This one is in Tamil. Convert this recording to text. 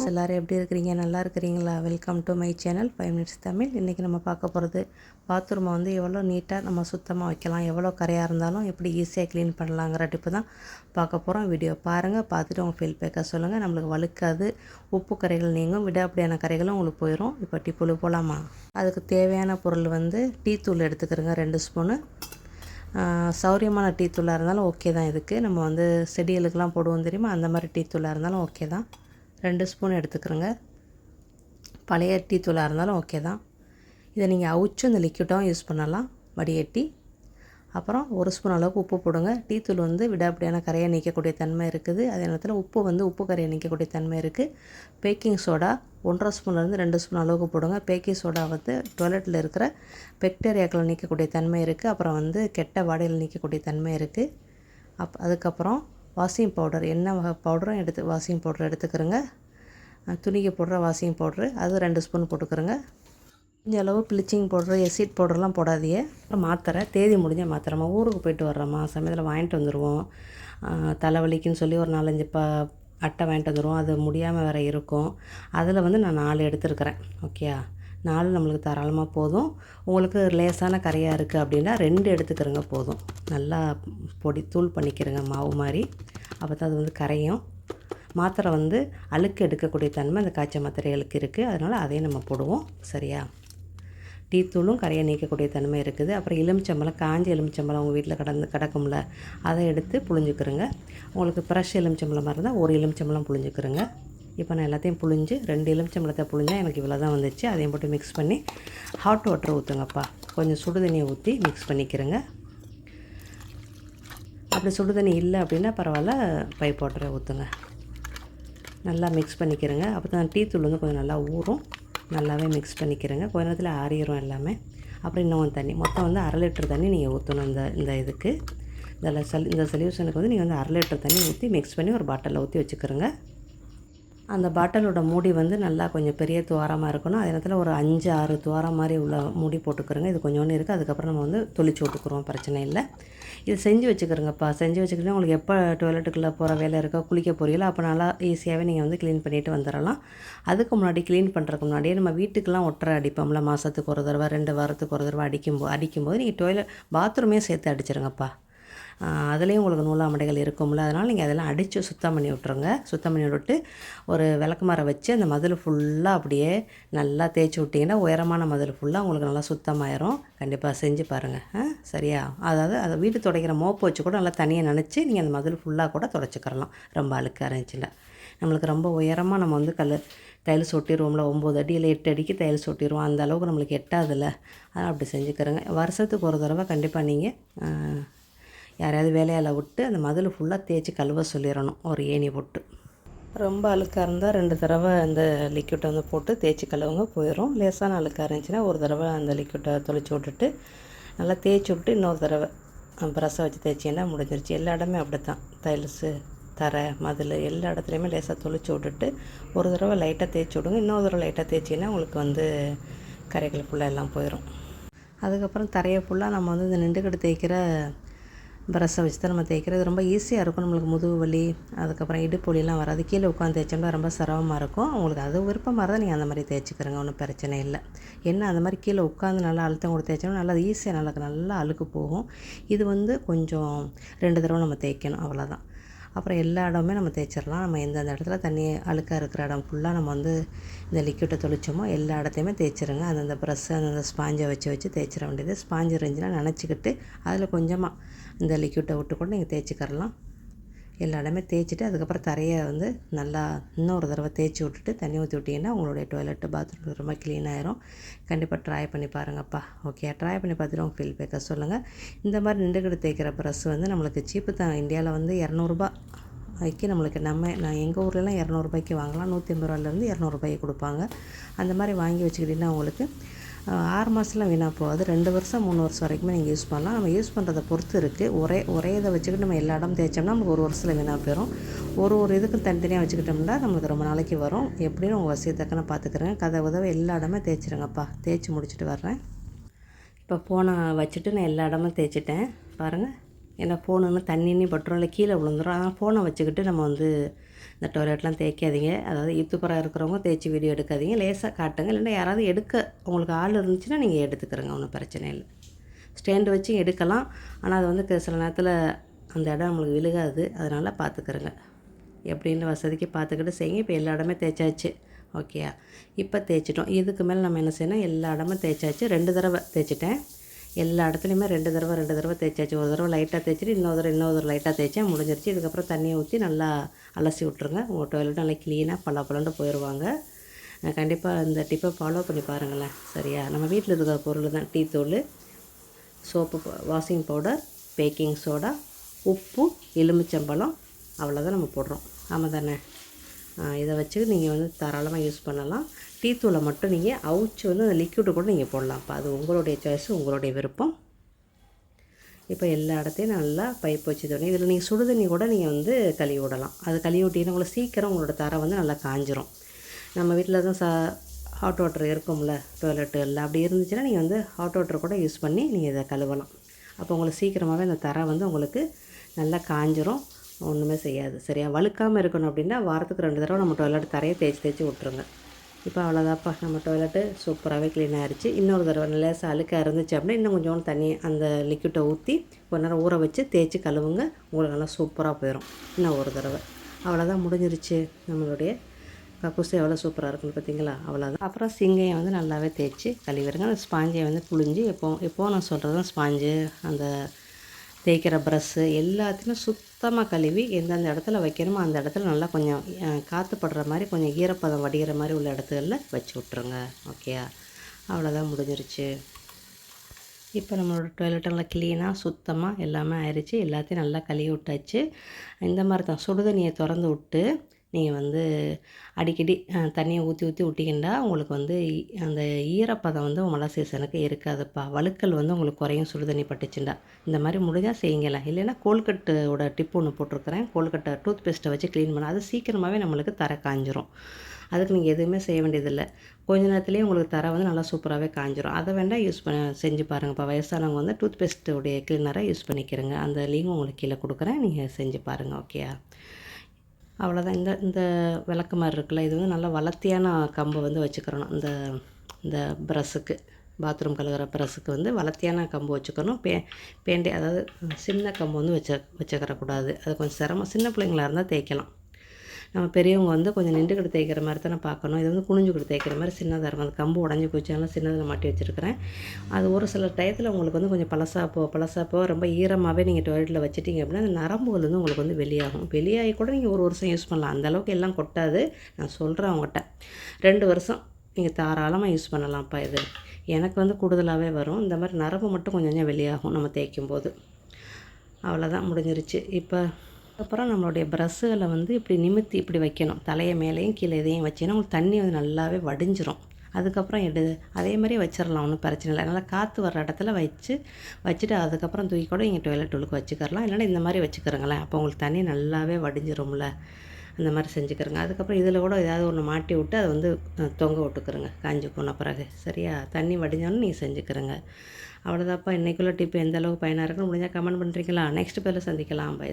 ஃப்ரெண்ட்ஸ் எல்லோரும் எப்படி இருக்கிறீங்க? நல்லா இருக்கிறீங்களா? Welcome to my channel five minutes Tamil. இன்றைக்கி நம்ம பார்க்க போகிறது பாத்ரூமை வந்து எவ்வளோ நீட்டாக நம்ம சுத்தமாக வைக்கலாம் எவ்வளோ கரையாக இருந்தாலும் எப்படி ஈஸியாக க்ளீன் பண்ணலாங்கிற டிப்பு தான் பார்க்க போகிறோம் வீடியோ பாருங்கள் பார்த்துட்டு உங்கள் ஃபீல் பேக்க சொல்லுங்கள் நம்மளுக்கு வழுக்காது உப்பு கரைகள் நீங்கும் விடாப்படியான கரைகளும் உங்களுக்கு போயிடும் இப்போ டிப்புழு போகலாமா அதுக்கு தேவையான பொருள் வந்து டீ தூள் எடுத்துக்கிறோங்க ரெண்டு ஸ்பூனு சௌரியமான டீ தூளாக இருந்தாலும் ஓகே தான் இதுக்கு. நம்ம வந்து செடிகளுக்கெலாம் போடுவோம் தெரியுமா? அந்த மாதிரி டீ தூளாக இருந்தாலும் ஓகே தான். ரெண்டு ஸ்பூன் எடுத்துக்கிறோங்க. பழைய டீ தூளாக இருந்தாலும் ஓகே தான். இதை நீங்கள் அவிச்சு இந்த லிக்விடாகவும் யூஸ் பண்ணலாம். வடிகட்டி. அப்புறம் ஒரு ஸ்பூன் அளவுக்கு உப்பு போடுங்க. டீ தூள் வந்து விடாப்படியான கரையை நீக்கக்கூடிய தன்மை இருக்குது. அதே நேரத்தில் உப்பு வந்து உப்பு கரையை நீக்கக்கூடிய தன்மை இருக்குது பேக்கிங் சோடா ஒன்றரை ஸ்பூன்லேருந்து ரெண்டு ஸ்பூன் அளவுக்கு போடுங்க. பேக்கிங் சோடா வந்து டொய்லெட்டில் இருக்கிற பெக்டீரியாக்களை நீக்கக்கூடிய தன்மை இருக்குது அப்புறம் வந்து கெட்ட வாடையில் நீக்கக்கூடிய தன்மை இருக்குது அப் அதுக்கப்புறம் வாஷிங் பவுடர் என்ன வகை பவுடரும் எடுத்து வாஷிங் பவுடர் எடுத்துக்கிறோங்க. துணிக்கு போடுற வாஷிங் பவுட்ரு அது ரெண்டு ஸ்பூன் போட்டுக்கிறோங்க. இந்த அளவு ப்ளீச்சிங் பவுட்ரு எசிட் பவுடர்லாம் போடாதீங்க. அப்புறம் மாத்திரை தேதி முடிஞ்ச மாத்திரமா ஊருக்கு போயிட்டு வர்றோம்மா சமயத்தில் வாங்கிட்டு வந்துடுவோம் தலைவலிக்குன்னு சொல்லி ஒரு நாலஞ்சு ப அட்டை வாங்கிட்டு வந்துடுவோம் அது முடியாமல் வேறு இருக்கும். அதில் வந்து நான் நாலு எடுத்துருக்கிறேன். ஓகேயா? நாலு நம்மளுக்கு தாராளமாக போதும். உங்களுக்கு லேசான கரையாக இருக்குது அப்படின்னா ரெண்டு எடுத்துக்கிறங்க போதும். நல்லா பொடி தூள் பண்ணிக்கிறங்க மாவு மாதிரி அப்போ தான் அது வந்து கரையும். மாத்திரை வந்து அழுக்கு எடுக்கக்கூடிய தன்மை அந்த காய்ச்சல் மாத்திரைகளுக்கு இருக்குது அதனால் அதையும் நம்ம போடுவோம். சரியா? டீ தூளும் கரையை நீக்கக்கூடிய தன்மை இருக்குது. அப்புறம் எலுமிச்சம்பழம் காஞ்ச எலுமிச்சம்பழம் உங்கள் வீட்டில் கடந்து கிடக்கும்ல அதை எடுத்து புழிஞ்சுக்கிறோங்க. உங்களுக்கு ஃப்ரெஷ் எலுமிச்சம்பழமாக இருந்தால் ஒரு எலுமிச்சம்பழம் புழிஞ்சுக்கிறோங்க. இப்போ நான் எல்லாத்தையும் புழிஞ்சு ரெண்டு எலுமிச்சம்பழத்தை புழிஞ்சால் எனக்கு இவ்வளோ தான் வந்துச்சு. அதையும் போட்டு மிக்ஸ் பண்ணி ஹாட் வாட்டர் ஊற்றுங்கப்பா கொஞ்சம் சுடு தண்ணியை ஊற்றி மிக்ஸ் பண்ணிக்கிறேங்க. அப்படி சுடு தண்ணி இல்லை அப்படின்னா பரவாயில்ல பைப் வாட்டரை ஊற்றுங்க நல்லா மிக்ஸ் பண்ணிக்கிறேங்க. அப்போ தான் டீ தூள் வந்து கொஞ்சம் நல்லா ஊறும். நல்லாவே மிக்ஸ் பண்ணிக்கிறேங்க. கொஞ்ச நேரத்தில் ஆறிடும் எல்லாமே. அப்புறம் இன்னும் தண்ணி. மொத்தம் வந்து அரை லிட்டர் தண்ணி நீங்கள் ஊற்றணும் இந்த இந்த இதுக்கு. இந்த சல் இந்த சொல்யூஷனுக்கு வந்து நீங்கள் வந்து அரை லிட்டர் தண்ணி ஊற்றி மிக்ஸ் பண்ணி ஒரு பாட்டிலில் ஊற்றி வச்சுக்கிறோங்க. அந்த பாட்டிலோட மூடி வந்து நல்லா கொஞ்சம் பெரிய துவாரமாக இருக்கணும். அதே நேரத்தில் ஒரு அஞ்சு ஆறு துவாரம் மாதிரி உள்ள மூடி போட்டுக்கிறோங்க. இது கொஞ்சோண்டு இருக்குது அதுக்கப்புறம் நம்ம வந்து தொளிச்சு விட்டுக்குறோம். பிரச்சனை இல்லை. இது செஞ்சு வச்சுக்கிறோங்கப்பா. செஞ்சு வச்சுக்கிட்டு உங்களுக்கு எப்போ டாய்லெட்டுக்குள்ளே போகிற வேலை இருக்கோ குளிக்க போகிறீங்களோ அப்போ நல்லா ஈஸியாகவே நீங்கள் வந்து க்ளீன் பண்ணிவிட்டு வந்துடலாம் அதுக்கு முன்னாடி க்ளீன் பண்ணுறதுக்கு முன்னாடியே நம்ம வீட்டுக்கெலாம் ஒட்டுற அடிப்போம்ல. மாதத்துக்கு ஒரு தடவை ரெண்டு வாரத்துக்கு ஒரு தடவை அடிக்கும்போது அடிக்கும்போது நீங்கள் டாய்லெட் பாத்ரூமே சேர்த்து அடிச்சிருங்கப்பா. அதுலேயும் உங்களுக்கு நூலாமடைகள் இருக்கும்ல. அதனால் நீங்கள் அதெல்லாம் அடித்து சுத்தம் பண்ணி விட்ருங்க சுத்தம் பண்ணி விட்டு ஒரு விளக்குமாரை வச்சு அந்த மதில் ஃபுல்லாக அப்படியே நல்லா தேய்ச்சி விட்டிங்கன்னா உயரமான மதில் ஃபுல்லாக உங்களுக்கு நல்லா சுத்தமாயிரும். கண்டிப்பாக செஞ்சு பாருங்கள் சரியா? அதாவது அதை வீட்டு துடைக்கிற மோப்பு வச்சு கூட நல்லா தனியாக நினச்சி நீங்கள் அந்த மதில் ஃபுல்லாக கூட துடைச்சிக்கிறலாம். ரொம்ப அழுக்காக இருந்துச்சுன்னா நம்மளுக்கு ரொம்ப உயரமாக நம்ம வந்து கல் டைல்ஸ் ஒட்டிடுவோம்ல ஒம்பது அடி இல்லை எட்டு அடிக்கு டைல்ஸ் ஒட்டிடுவோம் அந்த அளவுக்கு நம்மளுக்கு எட்டாதில்ல. அதனால் அப்படி செஞ்சுக்கிறேங்க. வருஷத்துக்கு ஒரு தடவை கண்டிப்பாக நீங்கள் யாரையாவது வேலையால் விட்டு அந்த மதில் ஃபுல்லாக தேய்ச்சி கழுவ சொல்லிடணும். ஒரு ஏணி போட்டு. ரொம்ப அழுக்காக இருந்தால் ரெண்டு தடவை அந்த லிக்விட்டை வந்து போட்டு தேய்ச்சி கழுவுங்க போயிடும் லேசான அழுக்காக இருந்துச்சுன்னா ஒரு தடவை அந்த லிக்விட்டை தொளிச்சு விட்டுட்டு நல்லா தேய்ச்சி விட்டு இன்னொரு தடவை ப்ரஷ்ஷை வச்சு தேய்ச்சின்னா முடிஞ்சிருச்சு. எல்லா இடமே அப்படி தான் டைல்ஸு தரை மதில் எல்லா இடத்துலையுமே லேசாக தொளிச்சு விட்டுட்டு ஒரு தடவை லைட்டாக தேய்ச்சி விடுங்க. இன்னொரு தடவை லைட்டாக தேய்ச்சிங்கன்னா உங்களுக்கு வந்து கரைகள் ஃபுல்லாக எல்லாம் போயிடும் அதுக்கப்புறம் தரையை ஃபுல்லாக நம்ம வந்து இந்த நின்றுக்கிட்டு தேய்க்கிற ப்ரஷ்ஷை வச்சு தான் நம்ம தேய்க்கிறது ரொம்ப ஈஸியாக இருக்கும் நம்மளுக்கு முதுகு வலி அதுக்கப்புறம் இடுப்பு வலிலாம் வராது. கீழே உட்காந்து தேய்ச்சோம்னா ரொம்ப சிரமமாக இருக்கும். உங்களுக்கு அது விருப்பமாக இருந்தால் நீங்கள் அந்த மாதிரி தேய்ச்சிக்கிறங்க ஒன்றும் பிரச்சனை இல்லை. என்ன அந்த மாதிரி கீழே உட்காந்து நல்லா அழுத்தம் கூட தேய்ச்சோம்னா நல்லா ஈஸியாக நல்லா நல்லா அழுக்கு போகும். இது வந்து கொஞ்சம் ரெண்டு தடவை நம்ம தேய்க்கணும் அவ்வளோதான் அப்புறம் எல்லா இடமுமே நம்ம தேய்ச்சிடலாம். நம்ம எந்தெந்த இடத்துல தண்ணி அழுக்காக இருக்கிற இடம் ஃபுல்லாக நம்ம வந்து இந்த லிக்விட்டை தொளிச்சோமோ எல்லா இடத்தையுமே தேய்ச்சிருங்க. அந்தந்த ப்ரெஷ்ஷு அந்தந்த ஸ்பாஞ்சை வச்சு வச்சு தேய்ச்சிட வேண்டியது. ஸ்பாஞ்சு இருந்துச்சுன்னா நினச்சிக்கிட்டு அதில் கொஞ்சமாக இந்த லிக்விட்டை விட்டு கூட நீங்கள் தேய்ச்சிக்கிறலாம். எல்லா இடமே தேய்ச்சிட்டு அதுக்கப்புறம் தரையை வந்து நல்லா இன்னொரு தடவை தேய்ச்சி விட்டுட்டு தண்ணி ஊற்றி விட்டிங்கன்னா உங்களுடைய டாய்லெட்டு பாத்ரூம் ரொம்ப க்ளீன் ஆயிரும். கண்டிப்பாக ட்ரை பண்ணி பாருங்கப்பா. ஓகே ட்ரை பண்ணி பார்த்துட்டு உங்கள் ஃபீல் பேக்க சொல்லுங்கள் இந்த மாதிரி நின்றுக்கிட்டு தேய்க்கிற ப்ரெஸ் வந்து நம்மளுக்கு சீப்பு தான். இந்தியாவில் வந்து இரநூறுபா வைக்க நம்மளுக்கு நம்ம நான் எங்கள் ஊர்லலாம் இரநூறுபாய்க்கு வாங்கலாம். நூற்றி ஐம்பது ரூபாயிலேருந்து இரநூறுபாய்க்கு கொடுப்பாங்க. அந்த மாதிரி வாங்கி வச்சுக்கிட்டிங்கன்னா உங்களுக்கு ஆறு மாதம்லாம் வீணாக போகாது. ரெண்டு வருஷம் மூணு வருஷம் வரைக்குமே நீங்கள் யூஸ் பண்ணலாம். நம்ம யூஸ் பண்ணுறதை பொறுத்து இருக்குது ஒரே ஒரே இதை வச்சுக்கிட்டு நம்ம எல்லா இடம் தேய்ச்சோம்னா நமக்கு ஒரு வருஷத்தில் வீணாக போயிடும் ஒரு ஒரு இதுக்கும் தனித்தனியாக வச்சுக்கிட்டோம்னா நம்மளுக்கு ரொம்ப நாளைக்கு வரும். எப்படின்னு உங்கள் வசதித்தக்கன பார்த்துக்கிறேன் கதை உதவ எல்லா இடமே தேய்ச்சிருங்கப்பா. தேய்ச்சி முடிச்சுட்டு வர்றேன். இப்போ ஃபோனை வச்சுட்டு நான் எல்லா இடமும் தேய்ச்சிட்டேன். பாருங்கள் ஏன்னா ஃபோனுன்னு தண்ணின்னு பட்டுரும் இல்லை கீழே விழுந்துடும் ஆனால் ஃபோனை வச்சுக்கிட்டு நம்ம வந்து இந்த டொய்லெட்லாம் தேய்க்காதீங்க. அதாவது ஈத்துப்புறம் இருக்கிறவங்க தேய்ச்சி வீடியோ எடுக்காதீங்க. லேசாக காட்டுங்க. இல்லைன்னா யாராவது எடுக்க உங்களுக்கு ஆள் இருந்துச்சுன்னா நீங்கள் எடுத்துக்கிறங்க. ஒன்றும் பிரச்சனை இல்லை. ஸ்டாண்டு வச்சு எடுக்கலாம். ஆனால் அது வந்து சில நேரத்தில் அந்த இடம் நம்மளுக்கு விழுகாது. அதனால் பார்த்துக்கிறங்க. எப்படின்ற வசதிக்கு பார்த்துக்கிட்டு செய்யுங்க. இப்போ எல்லா இடமே தேய்ச்சாச்சு. ஓகேயா? இப்போ தேய்ச்சிட்டோம். இதுக்கு மேலே நம்ம என்ன செய்யணும்? எல்லா இடமும் தேய்ச்சாச்சு. ரெண்டு தடவை தேய்ச்சிட்டேன். எல்லா இடத்துலையுமே ரெண்டு தடவை ரெண்டு தடவை தேய்ச்சாச்சு. ஒரு தடவை லைட்டாக தேய்ச்சிட்டு இன்னொரு தடவை இன்னொரு தடவை லைட்டாக தேய்ச்சேன் முடிஞ்சிருச்சு. இதுக்கப்புறம் தண்ணியை ஊற்றி நல்லா அலசி விட்ருங்க உங்கள் டாய்லெட் நல்லா க்ளீனாக பல பலண்டு போயிடுவாங்க கண்டிப்பாக இந்த டிப்பை ஃபாலோ பண்ணி பாருங்களேன். சரியா? நம்ம வீட்டில் இருக்கிற பொருள் தான். டீ தூள் soap washing powder baking soda உப்பு எலுமிச்சம்பழம் அவ்வளோதான் நம்ம போடுறோம். ஆமாம் தானே? இதை வச்சு நீங்கள் வந்து தாராளமாக யூஸ் பண்ணலாம். டீ தூளை மட்டும் நீங்கள் அவிச்சு வந்து அந்த லிக்விடு கூட நீங்கள் போடலாம்ப்பா அது உங்களுடைய சாய்ஸ் உங்களுடைய விருப்பம். இப்போ எல்லா இடத்தையும் நல்லா பைப் வச்சு தரணும் இதில் நீங்கள் சுடு தண்ணி கூட நீங்கள் வந்து கழுவி விடலாம். அது கழுவி விட்டிங்கன்னா உங்களை சீக்கிரம் உங்களோட தரை வந்து நல்லா காஞ்சிரும். நம்ம வீட்டில் தான் சா ஹாட் வாட்டர் இருக்கும்ல டாய்லெட்டு எல்லாம் அப்படி இருந்துச்சுன்னா நீங்கள் வந்து ஹாட் வாட்டர் கூட யூஸ் பண்ணி நீங்கள் இதை கழுவலாம். அப்போ உங்களுக்கு சீக்கிரமாகவே அந்த தரை வந்து உங்களுக்கு நல்லா காஞ்சிரும். ஒன்றுமே செய்யாது. சரியா? வழுக்காமல் இருக்கணும் அப்படின்னா வாரத்துக்கு ரெண்டு தடவை நம்ம டாய்லெட் தரையை தேய்ச்சி தேய்ச்சி விட்ருங்க இப்போ அவ்வளோதாப்பா நம்ம டாய்லெட்டு சூப்பராகவே க்ளீன் ஆகிடுச்சு இன்னொரு தடவை லேசாக சலுக்காக இருந்துச்சு அப்படின்னா இன்னும் கொஞ்சோண்டு தண்ணி அந்த லிக்விட்டை ஊற்றி கொஞ்ச நேரம் ஊற வச்சு தேய்ச்சி கழுவுங்க. உங்களுக்கு நல்லா சூப்பராக போயிடும் இன்னும் ஒரு தடவை. அவ்வளோதான் முடிஞ்சிருச்சு. நம்மளுடைய கக்கூசு எவ்வளோ சூப்பராக இருக்குன்னு பார்த்தீங்களா? அவ்வளோதான். அப்புறம் சிங்கையை வந்து நல்லாவே தேய்ச்சி கழுவிடுங்க அந்த ஸ்பாஞ்சை வந்து புழிஞ்சு எப்போ எப்போ நான் சொல்கிறது ஸ்பாஞ்சு அந்த தேய்க்கிற ப்ரஷ்ஷு எல்லாத்தையுமே சுத்தமாக கழுவி எந்தெந்த இடத்துல வைக்கணுமோ அந்த இடத்துல நல்லா கொஞ்சம் காற்றுப்படுற மாதிரி கொஞ்சம் ஈரப்பதம் வடிகிற மாதிரி உள்ள இடத்துகளில் வச்சு விட்ருங்க ஓகேயா அவ்வளோதான் முடிஞ்சிருச்சு. இப்போ நம்மளோட டொய்லெட் நல்லா க்ளீனாக சுத்தமாக எல்லாமே ஆயிடுச்சு எல்லாத்தையும் நல்லா கழுவி விட்டாச்சு. இந்த மாதிரி தான் சுடுதண்ணியை திறந்து விட்டு நீங்கள் வந்து அடிக்கடி தண்ணியை ஊற்றி ஊற்றி விட்டிங்கன்னா உங்களுக்கு வந்து அந்த ஈரப்பதம் வந்து மழை சீசனுக்கு இருக்காதுப்பா. வழுக்கல் வந்து உங்களுக்கு குறையும் சுடுதண்ணி பட்டுச்சுண்டா. இந்த மாதிரி முடிஞ்சால் செய்யுங்களேன் இல்லைன்னா கோல்கட்டோட டிப் ஒன்று போட்டிருக்கிறேன். கோல்கட்டை டூத் பேஸ்ட்டை வச்சு க்ளீன் பண்ண அது சீக்கிரமாகவே நம்மளுக்கு தர காஞ்சிரும். அதுக்கு நீங்கள் எதுவுமே செய்ய வேண்டியதில்லை. கொஞ்ச நேரத்துலேயே உங்களுக்கு தர வந்து நல்லா சூப்பராகவே காஞ்சிரும். அதை வேண்டாம் யூஸ் பண்ண செஞ்சு பாருங்கப்பா. வயசானவங்க வந்து டூத் பேஸ்ட்டுடைய க்ளீனராக யூஸ் பண்ணிக்கிறேங்க. அந்த லீவும் உங்களுக்கு கீழே கொடுக்குறேன். நீங்கள் செஞ்சு பாருங்கள் ஓகேயா? அவ்வளோதான் இந்த இந்த விளக்கு மாதிரி இருக்குல்ல இது வந்து நல்லா வளர்த்தியான கம்பு வந்து வச்சுக்கிறணும். இந்த இந்த ப்ரஷ்ஷுக்கு பாத்ரூம் கழுவுற ப்ரஷ்ஷுக்கு வந்து வளர்த்தியான கம்பு வச்சுக்கணும். பே பேண்டி அதாவது சின்ன கம்பு வந்து வச்ச வச்சுக்கிறக்கூடாது. அது கொஞ்சம் சிரமம் சின்ன பிள்ளைங்களா இருந்தால் தேய்க்கலாம். நம்ம பெரியவங்க வந்து கொஞ்சம் நின்றுக்கிட்டு தேய்க்கிற மாதிரி தானே பார்க்கணும். இது வந்து குனிஞ்சுக்கிட்டு தேய்க்கிற மாதிரி சின்னதாக இருக்கும். அந்த கம்பு உடஞ்சி போச்சாலும் சின்னதில் மாட்டி வச்சுருக்கிறேன். அது ஒரு சில டயத்தில் உங்களுக்கு வந்து கொஞ்சம் பழசா போ பழசா போ ரொம்ப ஈரமாகவே நீங்கள் டொய்லெட்டில் வச்சுட்டிங்க அப்படின்னா அந்த நரம்புகள் வந்து உங்களுக்கு வந்து வெளியாகும். வெளியாகி கூட நீங்கள் ஒரு வருஷம் யூஸ் பண்ணலாம். அந்தளவுக்கு எல்லாம் கொட்டாது. நான் சொல்கிறேன் அவங்ககிட்ட. ரெண்டு வருஷம் நீங்கள் தாராளமாக யூஸ் பண்ணலாம்ப்பா இது. எனக்கு வந்து கூடுதலாகவே வரும். இந்த மாதிரி நரம்பு மட்டும் கொஞ்சம் கொஞ்சம் வெளியாகும் நம்ம தேய்க்கும் போது அவ்வளோதான் முடிஞ்சிருச்சு. இப்போ அப்புறம் நம்மளுடைய ப்ரஷ்ஷுகளை வந்து இப்படி நிமித்தி இப்படி வைக்கணும். தலையை மேலேயும் கீழே இதையும் வச்சீங்கன்னா உங்களுக்கு தண்ணி வந்து நல்லாவே வடிஞ்சிரும். அதுக்கப்புறம் எடு அதே மாதிரி வச்சிடலாம் ஒன்றும் பிரச்சனை இல்லை. நல்லா காற்று வர இடத்துல வச்சு வச்சுட்டு அதுக்கப்புறம் தூக்கி கூட இங்கே டாய்லெட் உள்ளுக்கு வச்சுக்கிறலாம். இல்லைன்னா இந்த மாதிரி வச்சுக்கிறங்களேன். அப்போ உங்களுக்கு தண்ணி நல்லாவே வடிஞ்சிரும்ல. அந்த மாதிரி செஞ்சுக்கிறங்க அதுக்கப்புறம் இதில் கூட ஏதாவது ஒன்று மாட்டி விட்டு அதை வந்து தொங்க விட்டுக்கிறங்க காஞ்சி போன பிறகு. சரியா? தண்ணி வடிஞ்சாலும் நீங்கள் செஞ்சுக்கிறங்க அவ்வளோதாப்பா இன்றைக்குள்ள டிப் எந்த அளவுக்கு பயனாக இருக்குன்னு முடிஞ்சால் கமெண்ட் பண்ணுறீங்களா நெக்ஸ்ட் பேரில் சந்திக்கலாம். பை